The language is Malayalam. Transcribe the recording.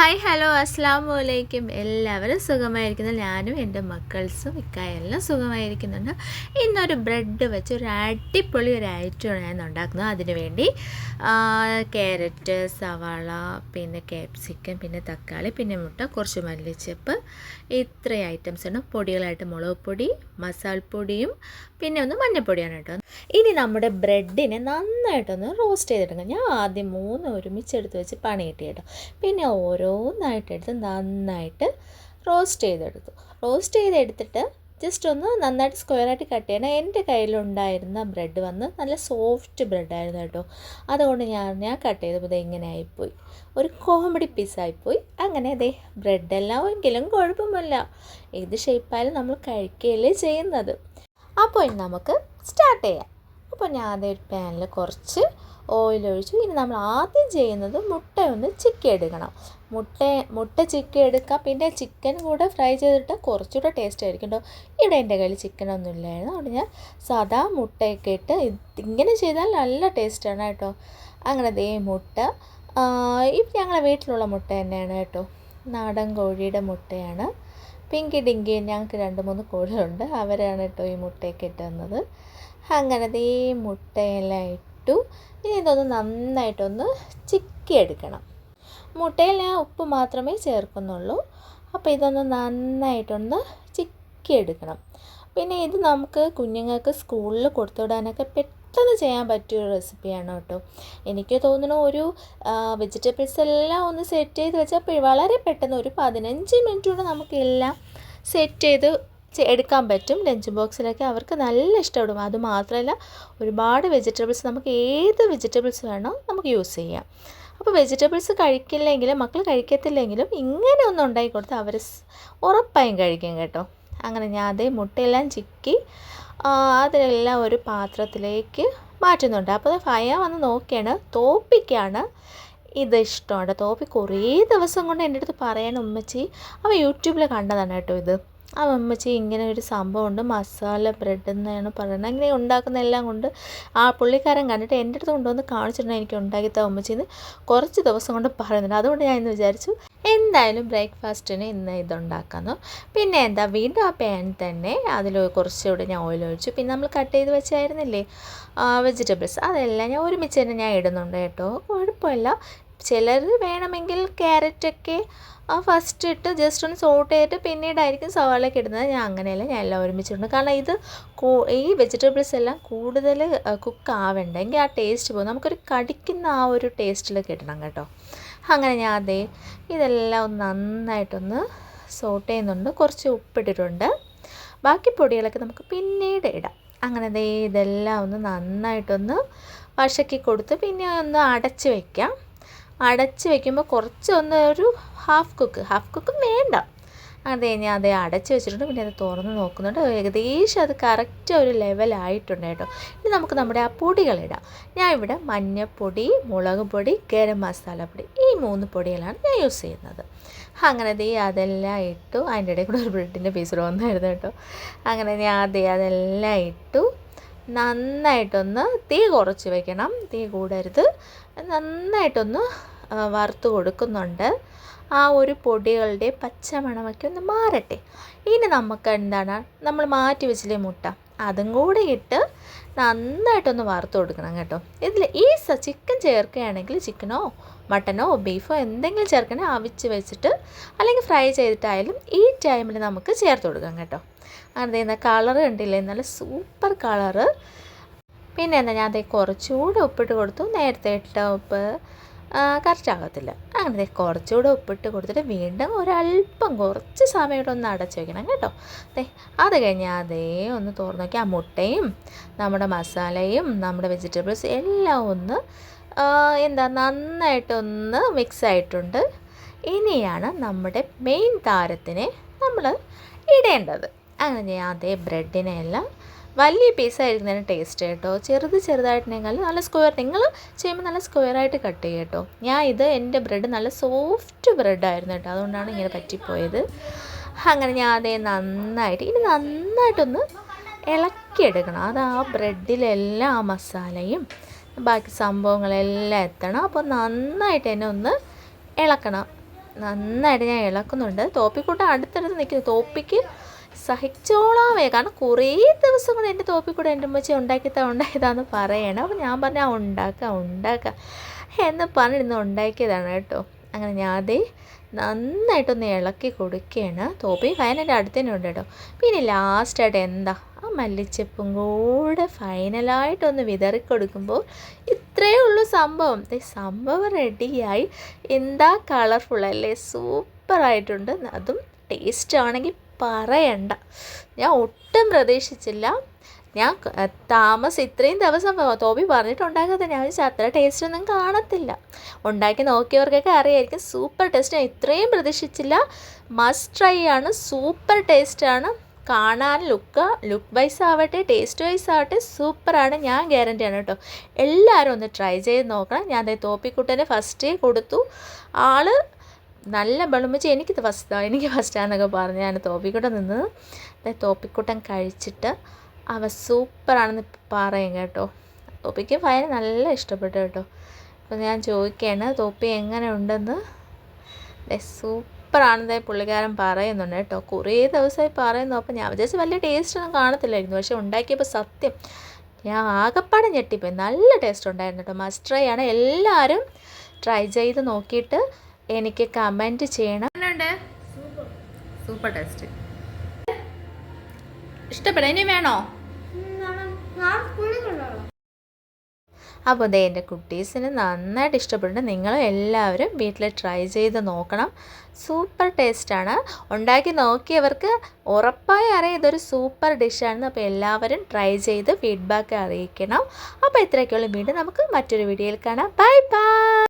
ഹായ് ഹലോ അസ്സാം വലൈക്കും എല്ലാവരും സുഖമായിരിക്കുന്നു. ഞാനും എന്റെ മക്കൾസും ഇക്കായെല്ലാം സുഖമായിരിക്കുന്നുണ്ട്. ഇന്നൊരു ബ്രെഡ് വെച്ച് ഒരു അടിപൊളി ഒരു ഐറ്റം ഞാൻ ഉണ്ടാക്കുന്നത്. അതിനു വേണ്ടി ക്യാരറ്റ് സവാള പിന്നെ ക്യാപ്സിക്കൻ പിന്നെ തക്കാളി പിന്നെ മുട്ട കുറച്ച് മല്ലിച്ചപ്പ്. ഇത്രയും ഉണ്ട് പൊടികളായിട്ട് മുളക് പൊടി മസാലപ്പൊടിയും പിന്നെ ഒന്ന് മഞ്ഞൾപ്പൊടിയാണ് കേട്ടോ. ഇനി നമ്മുടെ ബ്രെഡിനെ നന്നായിട്ടൊന്ന് റോസ്റ്റ് ചെയ്തെടുക്കാം ഞാൻ ആദ്യം മൂന്ന് ഒരുമിച്ച് എടുത്ത് വെച്ച് പണി കിട്ടി കേട്ടോ. പിന്നെ ഓരോന്നായിട്ട് എടുത്ത് നന്നായിട്ട് റോസ്റ്റ് ചെയ്തെടുത്തു. റോസ്റ്റ് ചെയ്തെടുത്തിട്ട് ജസ്റ്റ് ഒന്ന് നന്നായിട്ട് സ്ക്വയറായിട്ട് കട്ട് ചെയ്യണം. എന്റെ കയ്യിലുണ്ടായിരുന്ന ബ്രെഡ് വന്ന് നല്ല സോഫ്റ്റ് ബ്രെഡായിരുന്നു കേട്ടോ. അതുകൊണ്ട് ഞാൻ ഞാൻ കട്ട് ചെയ്തപ്പോൾ ഇത് ഇങ്ങനെ ആയിപ്പോയി. ഒരു കോമഡി പീസായിപ്പോയി അങ്ങനെ അതെ ബ്രെഡെല്ലാം എങ്കിലും കുഴപ്പമില്ല ഏത് ഷേപ്പായാലും നമ്മൾ കഴിക്കുകയല്ലേ ചെയ്യുന്നത്. അപ്പോൾ നമുക്ക് സ്റ്റാർട്ട് ചെയ്യാം. അപ്പോൾ ഞാൻ അതേ ഒരു പാനിൽ കുറച്ച് ഓയിൽ ഒഴിച്ചു ഇനി നമ്മൾ ആദ്യം ചെയ്യുന്നത് മുട്ട ഒന്ന് ചിക്കി എടുക്കണം മുട്ട മുട്ട ചിക്കി എടുക്കുക പിന്നെ ചിക്കൻ കൂടെ ഫ്രൈ ചെയ്തിട്ട് കുറച്ചുകൂടെ ടേസ്റ്റ് ആയിരിക്കും കേട്ടോ. ഇവിടെ എന്റെ കയ്യിൽ ചിക്കനൊന്നും ഇല്ലായിരുന്നു. അതുകൊണ്ട് ഞാൻ സാധാ മുട്ടയൊക്കെ ഇട്ട് ഇങ്ങനെ ചെയ്താൽ നല്ല ടേസ്റ്റാണ് കേട്ടോ. അങ്ങനെ ദേ മുട്ട ഇപ്പം ഞങ്ങളുടെ വീട്ടിലുള്ള മുട്ട തന്നെയാണ് കേട്ടോ. നാടൻ കോഴിയുടെ മുട്ടയാണ്. പിങ്കി ഡിങ്കി ഞങ്ങൾക്ക് രണ്ട് മൂന്ന് കോഴികളുണ്ട്. അവരാണ് കേട്ടോ ഈ മുട്ടയൊക്കെ ഇട്ട് അങ്ങനെ ദേ മുട്ടയെല്ലാം ഇട്ടു ഇനി ഇതൊന്ന് നന്നായിട്ടൊന്ന് ചിക്കി എടുക്കണം മുട്ടയിൽ ഞാൻ ഉപ്പ് മാത്രമേ ചേർക്കുന്നുള്ളൂ. അപ്പോൾ ഇതൊന്ന് നന്നായിട്ടൊന്ന് ചിക്കി എടുക്കണം പിന്നെ ഇത് നമുക്ക് കുഞ്ഞുങ്ങൾക്ക് സ്കൂളിൽ കൊടുത്തുവിടാനൊക്കെ പെട്ടെന്ന് ചെയ്യാൻ പറ്റിയ ഒരു റെസിപ്പിയാണ് കേട്ടോ. എനിക്ക് തോന്നുന്നു ഒരു വെജിറ്റബിൾസ് എല്ലാം ഒന്ന് സെറ്റ് ചെയ്ത് വെച്ചാൽ വളരെ പെട്ടെന്ന് ഒരു പതിനഞ്ച് മിനിറ്റ് കൊണ്ട് നമുക്കെല്ലാം സെറ്റ് ചെയ്ത് എടുക്കാൻ പറ്റും. ലഞ്ച് ബോക്സിലൊക്കെ അവർക്ക് നല്ല ഇഷ്ടപ്പെടും. അതുമാത്രമല്ല ഒരുപാട് വെജിറ്റബിൾസ് നമുക്ക് ഏത് വെജിറ്റബിൾസ് വേണോ നമുക്ക് യൂസ് ചെയ്യാം. അപ്പോൾ വെജിറ്റബിൾസ് കഴിക്കില്ലെങ്കിലും മക്കൾ കഴിക്കത്തില്ലെങ്കിലും ഇങ്ങനെ ഒന്ന് ഉണ്ടാക്കി കൊടുത്താൽ അവർ ഉറപ്പായും കഴിക്കും കേട്ടോ. അങ്ങനെ ഞാൻ അതേ മുട്ടയെല്ലാം ചിക്കി അതിനെല്ലാം ഒരു പാത്രത്തിലേക്ക് മാറ്റുന്നുണ്ട്. അപ്പോൾ ഫയ വന്ന് നോക്കിയാണ്. തോപ്പിക്കാണ് ഇത് ഇഷ്ടമാണ് തോപ്പി കുറേ ദിവസം കൊണ്ട് എന്റെ അടുത്ത് പറയാൻ ഉമ്മച്ചി അവ യൂട്യൂബിൽ കണ്ടതാണ് കേട്ടോ ഇത്. ആ അമ്മച്ചി ഇങ്ങനെ ഒരു സംഭവമുണ്ട്. മസാല ബ്രെഡ് എന്നാണ് പറയുന്നത്. അങ്ങനെ ഉണ്ടാക്കുന്ന എല്ലാം കൊണ്ട് ആ പുള്ളിക്കാരൻ കണ്ടിട്ട് എന്റെ അടുത്ത് കൊണ്ടുവന്ന് കാണിച്ചിട്ടുണ്ട് എനിക്ക് ഉണ്ടാക്കിയ അമ്മച്ചിന്ന്. കുറച്ച് ദിവസം കൊണ്ട് പറയുന്നുണ്ട്. അതുകൊണ്ട് ഞാൻ ഇന്ന് വിചാരിച്ചു എന്തായാലും ബ്രേക്ക്ഫാസ്റ്റിന് ഇന്ന് ഇതുണ്ടാക്കാമെന്നു പിന്നെ എന്താ വീണ്ടും ആ പാൻ തന്നെ അതിൽ കുറച്ചുകൂടെ ഞാൻ ഓയിൽ ഒഴിച്ചു. പിന്നെ നമ്മൾ കട്ട് ചെയ്ത് വെച്ചായിരുന്നില്ലേ? വെജിറ്റബിൾസ് അതെല്ലാം ഞാൻ ഒരുമിച്ച് തന്നെ ഞാൻ ഇടുന്നുണ്ട് കേട്ടോ. കുഴപ്പമില്ല. ചിലർ വേണമെങ്കിൽ ക്യാരറ്റൊക്കെ ഫസ്റ്റ് ഇട്ട് ജസ്റ്റ് ഒന്ന് സോട്ട് ചെയ്തിട്ട് പിന്നീടായിരിക്കും സവാളയൊക്കെ ഇടുന്നത്. ഞാൻ അങ്ങനെയല്ല ഞാൻ എല്ലാം ഒരുമിച്ചിട്ടുണ്ട് കാരണം ഇത് ഈ വെജിറ്റബിൾസ് എല്ലാം കൂടുതൽ കുക്ക് ആവണ്ടെങ്കിൽ ആ ടേസ്റ്റ് പോകും. നമുക്കൊരു കടിക്കുന്ന ആ ഒരു ടേസ്റ്റിൽ കിട്ടണം കേട്ടോ. അങ്ങനെ ഞാൻ അതേ ഇതെല്ലാം ഒന്ന് നന്നായിട്ടൊന്ന് സോട്ട് ചെയ്യുന്നുണ്ട്. കുറച്ച് ഉപ്പിട്ടിട്ടുണ്ട്. ബാക്കി പൊടികളൊക്കെ നമുക്ക് പിന്നീട് ഇടാം. അങ്ങനെ ദേ ഇതെല്ലാം ഒന്ന് നന്നായിട്ടൊന്ന് വശക്കി കൊടുത്ത് പിന്നെ ഒന്ന് അടച്ച് വയ്ക്കാം അടച്ച് വെക്കുമ്പോൾ കുറച്ച് ഒന്ന് ഒരു ഹാഫ് കുക്ക് ഹാഫ് കുക്ക് വേണ്ട. അത് ഞാൻ അതേ അടച്ച് വെച്ചിട്ടുണ്ട്. പിന്നെ അത് തുറന്ന് നോക്കുന്നുണ്ട്. ഏകദേശം അത് കറക്റ്റ് ഒരു ലെവലായിട്ടുണ്ട് കേട്ടോ. ഇനി നമുക്ക് നമ്മുടെ ആ പൊടികളിടാം ഞാൻ ഇവിടെ മഞ്ഞൾപ്പൊടി മുളക് പൊടി ഗരം മസാല പൊടി ഈ മൂന്ന് പൊടികളാണ് ഞാൻ യൂസ് ചെയ്യുന്നത്. അങ്ങനെ ദേ അതെല്ലാം ഇട്ടു. അതിന്റെ ഇടയിൽ കൂടെ ഒരു ബ്രെഡിന്റെ പീസ് വന്നായിരുന്നു കേട്ടോ. അങ്ങനെ ഞാൻ അതേ അതെല്ലാം ഇട്ടു. നന്നായിട്ടൊന്ന് തീ കുറച്ച് വെക്കണം. തീ കൂടരുത്. നന്നായിട്ടൊന്ന് വറുത്ത് കൊടുക്കുന്നുണ്ട്. ആ ഒരു പൊടികളുടെ പച്ചമണമൊക്കെ ഒന്ന് മാറട്ടെ. ഇനി നമുക്ക് എന്താണ് നമ്മൾ മാറ്റി വെച്ചില്ലേ മുട്ട അതും കൂടെ ഇട്ട് നന്നായിട്ടൊന്ന് വറുത്ത് കൊടുക്കണം കേട്ടോ. ഇതിൽ ഈ ചിക്കൻ ചേർക്കുകയാണെങ്കിൽ ചിക്കനോ മട്ടനോ ബീഫോ എന്തെങ്കിലും ചേർക്കണേ അവിച്ച് വെച്ചിട്ട് അല്ലെങ്കിൽ ഫ്രൈ ചെയ്തിട്ടായാലും ഈ ടൈമിൽ നമുക്ക് ചേർത്ത് കൊടുക്കാം കേട്ടോ. അങ്ങനെ കളർ കണ്ടില്ലേ നല്ല സൂപ്പർ കളറ്. പിന്നെ എന്താ ഞാൻ അതേ കുറച്ചുകൂടെ ഉപ്പിട്ട് കൊടുത്തു. നേരത്തെ ഇട്ട ഉപ്പ് കറച്ചാകത്തില്ല അങ്ങനെ കുറച്ചുകൂടെ ഉപ്പിട്ട് കൊടുത്തിട്ട് വീണ്ടും ഒരല്പം കുറച്ച് സമയം കൂടെ ഒന്ന് അടച്ചു വയ്ക്കണം കേട്ടോ. അതെ അത് കഴിഞ്ഞാൽ അതേ ഒന്ന് തുറന്നു നോക്കി. ആ മുട്ടയും നമ്മുടെ മസാലയും നമ്മുടെ വെജിറ്റബിൾസ് എല്ലാം ഒന്ന് എന്താ നന്നായിട്ടൊന്ന് മിക്സ് ആയിട്ടുണ്ട്. ഇനിയാണ് നമ്മുടെ മെയിൻ താരത്തിനെ നമ്മൾ ഇടേണ്ടത്. അങ്ങനെ അതേ ബ്രെഡിനെ എല്ലാം വലിയ പീസായിരിക്കുന്നതിന് ടേസ്റ്റ് കേട്ടോ. ചെറുത് ചെറുതായിട്ടുണ്ടെങ്കിൽ നല്ല സ്ക്വയർ നിങ്ങൾ ചെയ്യുമ്പോൾ നല്ല സ്ക്വയറായിട്ട് കട്ട് ചെയ്യുക കേട്ടോ. ഞാൻ ഇത് എന്റെ ബ്രെഡ് നല്ല സോഫ്റ്റ് ബ്രെഡായിരുന്നു കേട്ടോ. അതുകൊണ്ടാണ് ഇങ്ങനെ പറ്റിപ്പോയത്. അങ്ങനെ ഞാൻ അതേ നന്നായിട്ട് ഇനി നന്നായിട്ടൊന്ന് ഇളക്കിയെടുക്കണം. അത് ആ ബ്രെഡിലെല്ലാം ആ മസാലയും ബാക്കി സംഭവങ്ങളെല്ലാം എത്തണം. അപ്പോൾ നന്നായിട്ട് എന്നെ ഒന്ന് ഇളക്കണം. നന്നായിട്ട് ഞാൻ ഇളക്കുന്നുണ്ട്. തോപ്പിക്കൂട്ടം അടുത്തടുത്ത് നിൽക്കുന്നു. തോപ്പിക്ക് സഹിച്ചോളാവേ കാരണം കുറേ ദിവസം കൊണ്ട് എന്റെ തോപ്പിൽ കൂടെ എന്റെ ഉമ്മച്ചി ഉണ്ടാക്കിത്താ ഉണ്ടാക്കിയതാന്ന് പറയണം. അപ്പോൾ ഞാൻ പറഞ്ഞാൽ ഉണ്ടാക്കാം ഉണ്ടാക്കാം. എന്ന് പറഞ്ഞിരുന്ന് ഉണ്ടാക്കിയതാണ് കേട്ടോ. അങ്ങനെ ഞാൻ അതേ നന്നായിട്ടൊന്ന് ഇളക്കി കൊടുക്കുകയാണ്. തോപ്പി ഫൈനലിന്റെ അടുത്ത് തന്നെ ഉണ്ട് കേട്ടോ. പിന്നെ ലാസ്റ്റായിട്ട് എന്താ? ആ മല്ലിച്ചപ്പും കൂടെ ഫൈനലായിട്ടൊന്ന് വിതറി കൊടുക്കുമ്പോൾ ഇത്രയേ ഉള്ളൂ സംഭവം. സംഭവം റെഡിയായി എന്താ കളർഫുൾ അല്ലേ? സൂപ്പറായിട്ടുണ്ട് അതും ടേസ്റ്റ് ആണെങ്കിൽ പറയണ്ട. ഞാൻ ഒട്ടും പ്രതീക്ഷിച്ചില്ല. ഞാൻ താമസം ഇത്രയും ദിവസം തോബി പറഞ്ഞിട്ടുണ്ടാക്കാത്ത ഞാൻ വിചാരിച്ചു അത്ര ടേസ്റ്റ് ഒന്നും കാണത്തില്ല. ഉണ്ടാക്കി നോക്കിയവർക്കൊക്കെ അറിയായിരിക്കും സൂപ്പർ ടേസ്റ്റ് ഞാൻ ഇത്രയും പ്രതീക്ഷിച്ചില്ല. മസ്റ്റ് ട്രൈ ആണ്. സൂപ്പർ ടേസ്റ്റാണ് കാണാൻ ലുക്ക് ലുക്ക് വൈസ് ആവട്ടെ ടേസ്റ്റ് വൈസ് ആവട്ടെ സൂപ്പറാണ് ഞാൻ ഗ്യാരന്റി ആണ് കേട്ടോ. എല്ലാവരും ഒന്ന് ട്രൈ ചെയ്ത് നോക്കണം. ഞാൻ ദേ തോപ്പിക്കുട്ടനെ ഫസ്റ്റ് കൊടുത്തു. ആൾ നല്ല ബളുമിച്ച് എനിക്ക് ഫസ്റ്റാ എനിക്ക് ഫസ്റ്റാന്നൊക്കെ പറഞ്ഞ് ഞാൻ തോപ്പിക്കുട്ടൻ നിന്ന് ദേ തോപ്പിക്കുട്ടൻ കഴിച്ചിട്ട് അവ സൂപ്പറാണെന്ന് പറയും കേട്ടോ. തോപ്പിക്ക് ഫയൽ നല്ല ഇഷ്ടപ്പെട്ടു കേട്ടോ. അപ്പോൾ ഞാൻ ചോദിക്കുകയാണ് തോപ്പി എങ്ങനെ ഉണ്ടെന്ന്? അതെ സൂപ്പറാണെന്ന് പുള്ളിക്കാരൻ പറയുന്നുണ്ട് കേട്ടോ. കുറേ ദിവസമായി പറയുന്നു. അപ്പോൾ ഞാൻ വിചാരിച്ച വലിയ ടേസ്റ്റൊന്നും കാണത്തില്ലായിരുന്നു. പക്ഷെ ഉണ്ടാക്കിയപ്പോൾ സത്യം ഞാൻ ആകപ്പാടെ ഞെട്ടിപ്പോയി. നല്ല ടേസ്റ്റ് ഉണ്ടായിരുന്നു കേട്ടോ. മസ്റ്റ് ട്രൈ ആണ്. എല്ലാവരും ട്രൈ ചെയ്ത് നോക്കിയിട്ട് എനിക്ക് കമന്റ് ചെയ്യണം. സൂപ്പർ. ടേസ്റ്റ് ഇഷ്ടപ്പെടാം? ഇനി വേണോ? അപ്പോൾ ദേ എന്റെ കുട്ടീസിന് നന്നായിട്ട് ഇഷ്ടപ്പെട്ടിട്ട് നിങ്ങൾ എല്ലാവരും വീട്ടിൽ ട്രൈ ചെയ്ത് നോക്കണം. സൂപ്പർ ടേസ്റ്റാണ് ഉണ്ടാക്കി നോക്കിയവർക്ക് ഉറപ്പായി അറിയാം ഇതൊരു സൂപ്പർ ഡിഷാണെന്ന് അപ്പോൾ എല്ലാവരും ട്രൈ ചെയ്ത് ഫീഡ്ബാക്ക് അറിയിക്കണം. അപ്പോൾ ഇത്രയൊക്കെയുള്ള. വീണ്ടും നമുക്ക് മറ്റൊരു വീഡിയോയിൽ കാണാം. Bye bye